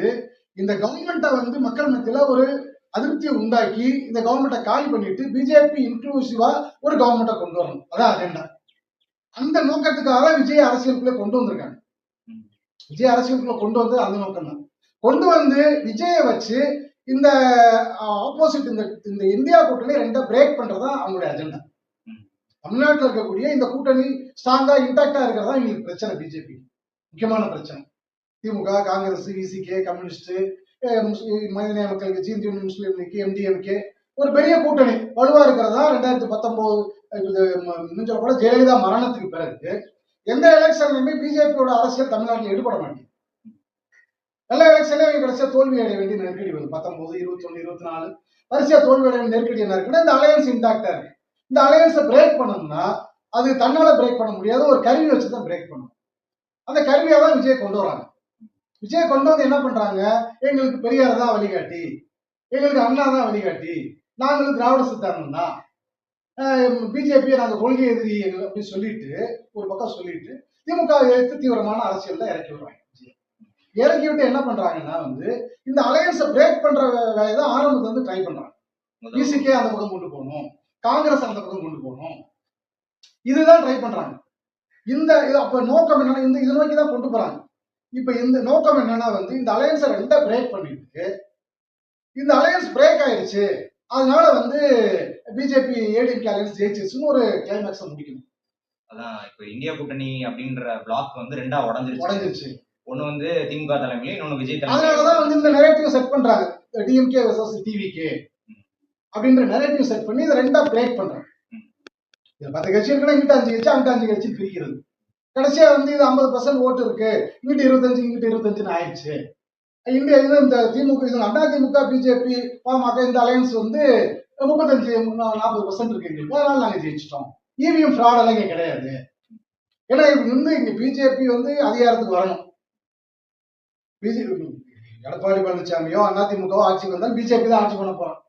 S2: இந்த கவர்மெண்ட்டை வந்து மக்கள் மத்தியில ஒரு அதிருப்தியை உண்டாக்கி இந்த கவர்மெண்ட்டை காலி பண்ணிட்டு பிஜேபி இன்க்ளூசிவா ஒரு கவர்மெண்ட்டை கொண்டு வரணும். அதான் அஜெண்டா அந்த நோக்கத்துக்காக விஜய் அரசியலுக்குள்ள கொண்டு வந்திருக்காங்க. விஜய் அரசியலுக்குள்ள கொண்டு வந்தது அந்த நோக்கம் தான் கொண்டு வந்து விஜயை வச்சு இந்த ஆப்போசிட் இந்த இந்த இந்தியா கூட்டணி ரெண்டை பிரேக் பண்றதா அவங்களுடைய அஜெண்டா. தமிழ்நாட்டில் இருக்கக்கூடிய இந்த கூட்டணி ஸ்ட்ராங்கா இன்டாக்டா இருக்கிறதா எங்களுக்கு பிரச்சனை பிஜேபி முக்கியமான பிரச்சனை. திமுக காங்கிரஸ் விசிகே கம்யூனிஸ்ட் மனிதநேய மக்கள் கட்சி இந்தியன் முஸ்லீம் லீக் எம்டிஎம்கே ஒரு பெரிய கூட்டணி. வலுவா இருக்கிறதா ரெண்டாயிரத்தி பத்தொன்பது போனா ஜெயலலிதா மரணத்துக்கு பிறகு எந்த எலெக்ஷன்லையுமே பிஜேபியோட அரசியல் தமிழ்நாட்டில் ஈடுபட மாட்டேங்குது. எல்லா எலெக்ஷன்லயும் கடைசியா தோல்வி அடைய வேண்டிய நெருக்கடி வருது பத்தொன்பது இருபத்தொன்னு இருபத்தி நாலு வரிசையா தோல்வி அடைய வேண்டிய நெருக்கடி என்ன இருக்குன்னா இந்த அலையன்ஸ் இன்டாக்டா இருக்கு. இந்த அலையன்ஸை பிரேக் பண்ணணும்னா அது தன்னால பிரேக் பண்ண முடியாது ஒரு கருவி வச்சு தான் பிரேக் பண்ணும். அந்த கருவியை தான் விஜய் கொண்டு வராங்க. விஜய் கொண்டு வந்து என்ன பண்றாங்க? எங்களுக்கு பெரியார் தான் வழிகாட்டி. எங்களுக்கு அண்ணா தான் வழிகாட்டி. நாங்களும் திராவிட சித்தாந்தம் தான் பிஜேபியை நாங்கள் கொள்கை எதிரி அப்படின்னு சொல்லிட்டு ஒரு பக்கம் சொல்லிட்டு திமுக எதிர்த்து தீவிரமான அரசியல்ல இறக்கி விடுறாங்க. இறக்கி விட்டு என்ன பண்றாங்கன்னா வந்து இந்த அலையன்ஸை பிரேக் பண்ற வேலையை தான் ஆரம்பத்துல இருந்து ட்ரை பண்றாங்க. பிசிகே அந்த பக்கம் கொண்டு போகணும் காங்கிரஸ் அந்த பக்கம் கொண்டு போகணும். இதுதான் ட்ரை பண்றாங்க. இந்த இது அப்ப நோக்கம் என்னன்னா இந்த இது நோக்கி தான் கொண்டு போறாங்க. இப்ப இந்த நோக்கம் என்னன்னா வந்து இந்த அலையன்ஸை ரெண்டா பிரேக் பண்ணிட்டு இந்த அலையன்ஸ் பிரேக் ஆயிருச்சு. அதனால வந்து பிஜேபி ஏடிஎம்கே அலையன்ஸ் ஜெயிச்சிருச்சுன்னு ஒரு கிளைமேக்ஸை முடிக்கணும்.
S1: அதான் இப்ப இந்தியா கூட்டணி அப்படின்ற பிளாக் வந்து ரெண்டா உடஞ்சிருச்சு.
S2: உடஞ்சிருச்சு.
S1: ஒண்ணு வந்து திமுக தலைமையில இன்னொன்னு விஜய்
S2: அதனாலதான்
S1: தலைமையில
S2: வந்து இந்த நெரேட்டிவ் செட் பண்றாங்க. டிஎம்கே வெர்சஸ் டிவிகே அப்படின்ற நெரேட்டிவ் செட் பண்ணி இதை ரெண்டா பிரேக் பண்றாங்க. பத்து கட்சி இருக்குன்னா இங்கிட்ட அஞ்சு கட்சி அங்கிட்ட அஞ்சு கட்சி பிரிக்கிறது. கடைசியா வந்து இது ஐம்பது பர்சன்ட் ஓட்டு இருக்கு. இங்கிட்ட இருபத்தஞ்சு இங்கிட்ட இருபத்தஞ்சுன்னு ஆயிடுச்சு. இந்தியா இது இந்த திமுக இது அண்ணா திமுக பிஜேபி பாமக இந்த அலையன்ஸ் வந்து முப்பத்தஞ்சு நாற்பது பர்சன்ட் இருக்கு எங்களுக்கு. அதனால நாங்க ஜெயிச்சிட்டோம். இவிஎம் ஃப்ராட் எல்லாம் இங்க கிடையாது. ஏன்னா வந்து இங்க பிஜேபி வந்து அதிகாரத்துக்கு வரணும். எடப்பாடி பழனிசாமியோ அதிமுகவோ ஆட்சிக்கு வந்தாலும் பிஜேபி தான் ஆட்சி பண்ண போறோம்.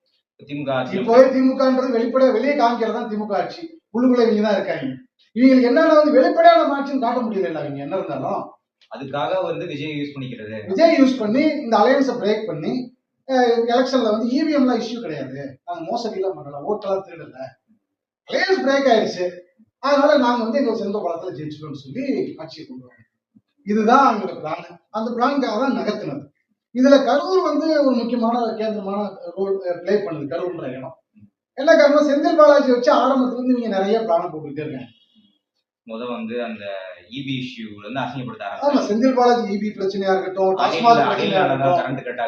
S1: திமுக
S2: இப்போவே திமுகன்றது வெளிப்படையா வெளியே காமிக்கிறது தான் திமுக ஆட்சி. உள்ளுக்குள்ள இவங்க தான் இருக்காங்க. இவங்களுக்கு என்னென்ன வந்து வெளிப்படையான ஆட்சின்னு காட்ட முடியல அவங்க என்ன இருந்தாலும்
S1: அதுக்காக வந்து விஜய் யூஸ் பண்ணிக்கிறது.
S2: விஜய் யூஸ் பண்ணி இந்த அலையன்ஸை பிரேக் பண்ணி எலெக்ஷன்ல வந்து E இவிஎம்லாம் இஷ்யூ கிடையாது. நாங்க மோசடிலாம் பண்ணல. ஓட்டெல்லாம் திருடல. அலையன்ஸ் பிரேக் ஆயிடுச்சு. அதனால நாங்க வந்து எங்க சொந்த பலத்துல ஜெயிச்சிட்டோம்னு சொல்லி ஆட்சியை கொண்டு வரோம். இதுதான் அவங்களோட பிளான் அந்த பிளான்காக தான் நகர்த்தினது. இதுல கரூர் வந்து ஒரு முக்கியமான கேந்திரமான ரோல் ப்ளே பண்ணுது. கரூர்ன்ற இடம். என்ன காரணம் செந்தில் பாலாஜி வச்சு ஆரம்பத்துல இருந்து இவங்க நிறைய பிளான் போட்டுக்கிட்டே இருக்காங்க.
S1: முத வந்து அந்த இபி இஷ்யூல இருந்து அசிங்கப்படுத்த
S2: ஆமா
S1: ஆரம்பிச்சாங்க
S2: செந்தில் பாலாஜி இபி பிரச்சனையா இருக்கட்டும் டாஸ்மாக் பிரச்சனையா இருக்கட்டும்
S1: கரண்ட் கட்.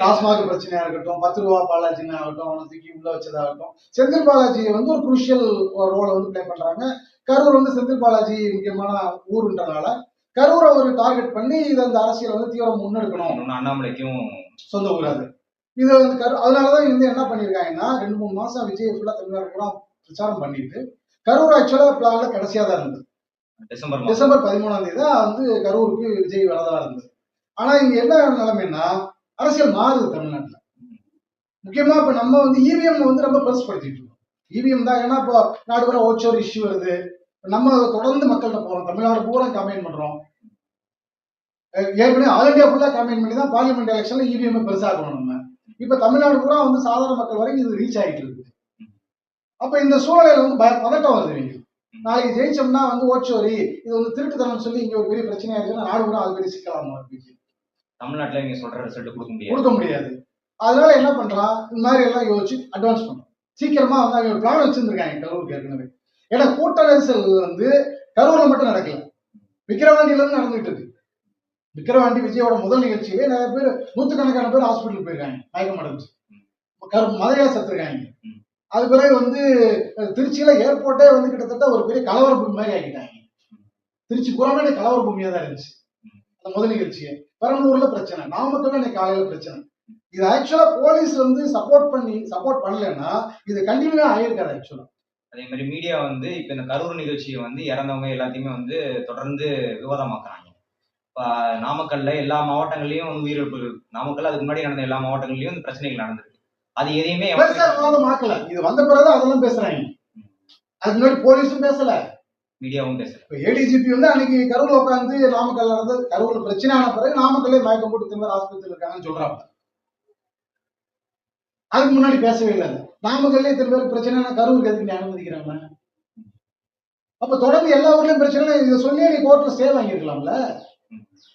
S2: டாஸ்மாக் பிரச்சனையா இருக்கட்டும் பத்து ரூபா பாலாஜின்னு ஆகட்டும் அவனை தூக்கி உள்ள வச்சதாகட்டும். செந்தில் பாலாஜி வந்து ஒரு குருஷியல் ரோலை வந்து ப்ளே பண்றாங்க. கரூர் வந்து செந்தில் பாலாஜி முக்கியமான ஊருன்றனால கரூரை ஒரு டார்கெட் பண்ணி இதை அந்த அரசியல் வந்து தீவிரம் முன்னெடுக்கணும்.
S1: அண்ணாமலைக்கும்
S2: சொந்த ஊராது இது வந்து கரு அதனாலதான் வந்து என்ன பண்ணிருக்காங்கன்னா ரெண்டு மூணு மாசம் விஜய் ஃபுல்லா தமிழ்நாடு பூரா பிரச்சாரம் பண்ணிட்டு கரூர் ஆக்சுவலா பிளான்ல கடைசியா தான் இருந்தது.
S1: டிசம்பர்
S2: டிசம்பர் பதிமூணாம் தேதி தான் வந்து கரூருக்கு விஜய் வரதா இருந்தது. ஆனா இங்க என்ன நிலைமைன்னா அரசியல் மாறுது தமிழ்நாட்டுல. முக்கியமா இப்ப நம்ம வந்து இவிஎம் வந்து ரொம்ப பெருசுப்படுத்திட்டு இருக்கோம். இவிஎம் தான் ஏன்னா இப்போ நாடு பூரா ஓச்சோர் இஷ்யூ வருது. நம்ம தொடர்ந்து மக்கள்கிட்ட போறோம். தமிழ்நாடு பூரா கம்பைன் பண்றோம். ஏற்கனவே ஆல் இந்தியா ஃபுல்லா கம்பைன் பண்ணி தான் பார்லிமெண்ட் எலெக்ஷன்ல இவிஎம் பெருசாக்கணும் நம்ம. இப்ப தமிழ்நாடு பூரா வந்து சாதாரண மக்கள் வரைக்கும் இது ரீச் ஆகிட்டு இருக்கு. அப்ப இந்த சூழ்நிலையில வந்து பய பதட்டம் வருது நாளைக்கு ஜெயிச்சோம்னா வந்து ஓச்சோரி இது வந்து திருட்டுத்தனம் சொல்லி இங்க ஒரு பெரிய பிரச்சனையா இருக்குன்னா நாடு கூட அது பெரிய சிக்கலாமா இருக்கு.
S1: தமிழ்நாட்டுல நீங்க சொல்ற ரிசல்ட் கொடுக்க முடியாது.
S2: கொடுக்க முடியாது. அதனால என்ன பண்றான் இந்த மாதிரி எல்லாம் யோசிச்சு அட்வான்ஸ் பண்றான் சீக்கிரமா வந்து அவங்க பிளான் வச்சிருந்திருக்காங்க கரூருக்கு ஏற்கனவே. ஏன்னா கூட்ட நெரிசல் வந்து கரூர்ல மட்டும் நடக்கல. விக்கிரவாண்டியில இருந்து நடந்துட்டு இருக்கு விக்கிரவாண்டி விஜயோட முதல் நிகழ்ச்சியிலே நிறைய பேர் நூத்துக்கணக்கான பேர் ஹாஸ்பிட்டல் போயிருக்காங்க. மயக்கம் அடைஞ்சு. கரு- மதுரையில செத்துருக்காங்க. அது பிறகு வந்து திருச்சியில ஏர்போர்ட்டே வந்து கிட்டத்தட்ட ஒரு பெரிய கலவர பூமி மாதிரி ஆக்கிட்டாங்க. திருச்சி புறமே கலவர பூமியா தான் இருந்துச்சு. அந்த முதல் நிகழ்ச்சியை. பெரம்பலூர்ல பிரச்சனை. நாமக்கல்ல இன்னைக்கு காலையில பிரச்சனை. இது ஆக்சுவலா போலீஸ் வந்து சப்போர்ட் பண்ணி சப்போர்ட் பண்ணலைன்னா இது கண்டினியூ ஆயிருக்காது ஆக்சுவலா
S1: அதே மாதிரி மீடியா வந்து இப்ப இந்த கரூர் நிகழ்ச்சியை வந்து இறந்தவங்க எல்லாத்தையுமே வந்து தொடர்ந்து விவாதமாக்குறாங்க. இப்ப நாமக்கல்ல எல்லா மாவட்டங்கள்லயும் வந்து உயிரிழப்பு. நாமக்கல் அதுக்கு முன்னாடி நடந்த எல்லா மாவட்டங்கள்லயும் இந்த பிரச்சனைகள் நடந்திருக்கு. அது எதையுமே
S2: ஆக்கல இது வந்த பிறகு அதெல்லாம் பேசுறாங்க. அதுக்கு முன்னாடி போலீஸும் பேசல.
S1: மீடியாவும் பேசல.
S2: இப்ப ஏடிஜிபி வந்து அன்னைக்கு கரூர்ல உட்காந்து நாமக்கல்ல இருந்து கரூர்ல பிரச்சனை ஆன பிறகு நாமக்கல்லே மயக்கம் போட்டு திரும்ப ஆஸ்பத்திரியில் இருக்காங்கன்னு சொல்றாங்க. அதுக்கு முன்னாடி பேசவே இல்லை நாமக்கல்லே திரும்ப பிரச்சனை கரூருக்கு எதுக்கு நீ அனுமதிக்கிறாங்க அப்ப தொடர்ந்து எல்லா ஊர்லயும் பிரச்சனை இதை சொல்லி நீ கோர்ட்ல ஸ்டே வாங்கியிருக்கலாம்ல?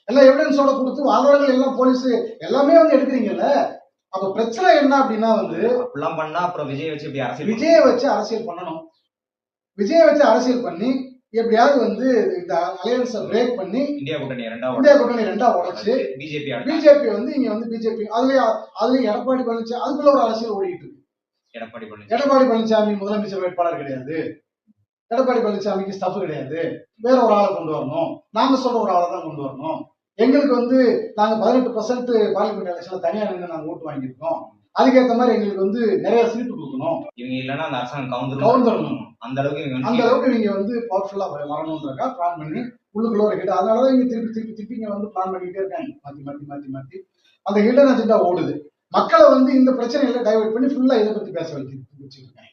S2: எல்லாம் எவிடன்ஸோட கொடுத்து ஆதாரங்கள் எல்லாம் போலீஸ் எல்லாமே வந்து எடுக்கிறீங்கல்ல? அப்ப பிரச்சனை என்ன அப்படின்னா வந்து
S1: அப்படிலாம் பண்ணா அப்புறம் விஜய் வச்சு இப்படி அரசியல்
S2: விஜயை வச்சு அரசியல் பண்ணணும். விஜயை வச்சு அரசியல் பண்ணி எப்படியாவது வந்து இந்த அலையன்ஸை பிரேக் பண்ணி
S1: இந்தியா கூட்டணி ரெண்டாவது
S2: இந்தியா கூட்டணி ரெண்டா உடைச்சு
S1: பிஜேபி
S2: பிஜேபி வந்து இங்க வந்து பிஜேபி அதுலயே அதுலயும் எடப்பாடி பழனிசாமி அதுக்குள்ள ஒரு அரசியல் ஓடிட்டு
S1: எடப்பாடி பழனிசாமி.
S2: முதலமைச்சர் வேட்பாளர் கிடையாது. எடப்பாடி பழனிசாமிக்கு ஸ்டஃப் கிடையாது. வேற ஒரு ஆளை கொண்டு வரணும். நாங்க சொல்ற ஒரு ஆளை தான் கொண்டு வரணும். எங்களுக்கு வந்து நாங்க பதினெட்டு பர்சன்ட் பார்லிமெண்ட் எலெக்ஷன்ல தனியா நின்று நாங்க ஓட்டு வாங்கியிருக்கோம். அதுக்கேற்ற மாதிரி எங்களுக்கு வந்து நிறைய சீட்டு கொடுக்கணும்.
S1: இவங்க இல்லைன்னா அந்த அரசாங்கம் கவுந்துரும்
S2: கவுந்துரும்.
S1: அந்த அளவுக்கு
S2: அந்த அளவுக்கு நீங்க வந்து பவர்ஃபுல்லா வரணுன்றக்கா பிளான் பண்ணி உள்ளுக்குள்ள ஒரு ஹிட் அதனாலதான் இங்க திருப்பி திருப்பி திருப்பி இங்க வந்து பிளான் பண்ணிட்டே இருக்காங்க. மாத்தி மாத்தி மாத்தி மாத்தி. அந்த ஹிடன் அஜெண்டா ஓடுது. மக்களை வந்து இந்த பிரச்சனைகளை டைவெர்ட் பண்ணி ஃபுல்லா இதை பத்தி பேச வச்சிருக்காங்க.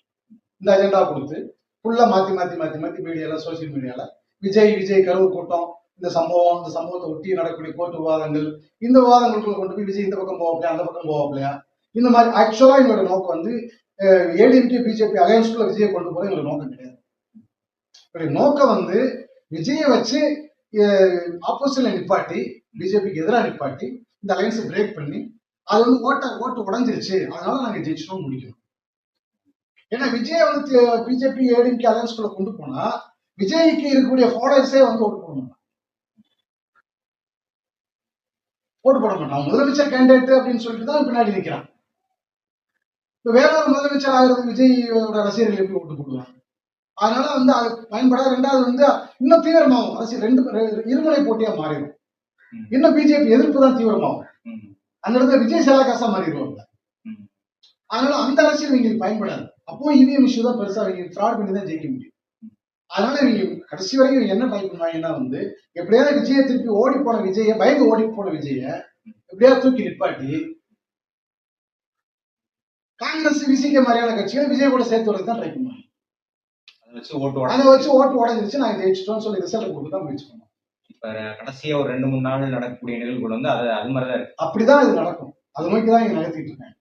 S2: இந்த அஜெண்டா கொடுத்து ஃபுல்லா மாத்தி மாத்தி மாத்தி மாத்தி மீடியால சோசியல் மீடியால விஜய் விஜய் கருவு கூட்டம் இந்த சம்பவம் இந்த சம்பவத்தை ஒட்டி நடக்கக்கூடிய கோர்ட்டு விவாதங்கள் இந்த விவாதங்களுக்குள்ள கொண்டு போய் விஜய் இந்த பக்கம் போவாப்லையா அந்த பக்கம் போவாப்லையா? இந்த மாதிரி ஆக்சுவலா என்னோட நோக்கம் வந்து ஏடிஎம்கே பிஜேபி அலையன்ஸ்குள்ள விஜயை கொண்டு போறது எங்களுக்கு நோக்கம் கிடையாது. என்னுடைய நோக்கம் வந்து விஜயை வச்சு ஆப்போசிட்ல நிப்பாட்டி பிஜேபிக்கு எதிராக நிப்பாட்டி இந்த அலையன்ஸை பிரேக் பண்ணி அது வந்து ஓட்ட ஓட்டு உடஞ்சிருச்சு. அதனால நாங்க ஜெயிச்சிட்டோம் முடிக்கணும் ஏன்னா விஜய் வந்து பிஜேபி ஏடிஎம்கே அலையன்ஸ்குள்ள கொண்டு போனா விஜய்க்கு இருக்கக்கூடிய ஃபாலோவர்ஸே வந்து ஓட்டு போட மாட்டாங்க. ஓட்டு போட மாட்டான் முதலமைச்சர் கேண்டிடேட் அப்படின்னு சொல்லிட்டு தான் பின்னாடி நிக்கிறான் இப்ப வேற ஒரு முதலமைச்சர் ஆகிறது விஜயோட ரசிகர்கள் எப்படி ஓட்டு போடுவாங்க? அதனால வந்து அது பயன்படாத. ரெண்டாவது வந்து இன்னும் தீவிரமாகும். அரசியல் ரெண்டு இருமுனை போட்டியா மாறிடும். இன்னும் பிஜேபி எதிர்ப்பு தான் தீவிரமாகும். அந்த இடத்துல விஜய் செலாகாசா மாறிடுவாங்க. அதனால அந்த அரசியல் இவங்களுக்கு பயன்படாது. அப்போ இவிஎம் இஷ்யூ தான் பெருசா இவங்க ஃப்ராட் பண்ணி தான் ஜெயிக்க முடியும். அதனால இவங்க கடைசி வரைக்கும் என்ன ட்ரை பண்ணுவாங்கன்னா வந்து எப்படியாவது விஜயை திருப்பி ஓடி போன விஜய பயந்து ஓடி போன விஜய எப்படியாவது தூக்கி நிப்பாட்டி காங்கிரஸ் விசிக மாதிரியான கட்சிகள் விஜய் கூட சேர்த்து வரது தான் ட்ரை பண்ணுவாங்க.
S1: அதை வச்சு ஓட்டு
S2: உடஞ்சிருச்சு. நாங்க ஜெயிச்சிட்டோம்னு சொல்லி ரிசல்ட் கொடுத்து தான் முயற்சி பண்ணுவோம்.
S1: இப்ப கடைசியா ஒரு ரெண்டு மூணு நாள் நடக்கக்கூடிய நிகழ்வுகள் வந்து அது அது மாதிரிதான் இருக்கு.
S2: அப்படிதான் இது நடக்கும். அது நோக்கி தான் இங்க நடத்திட்டு இருக்கேன்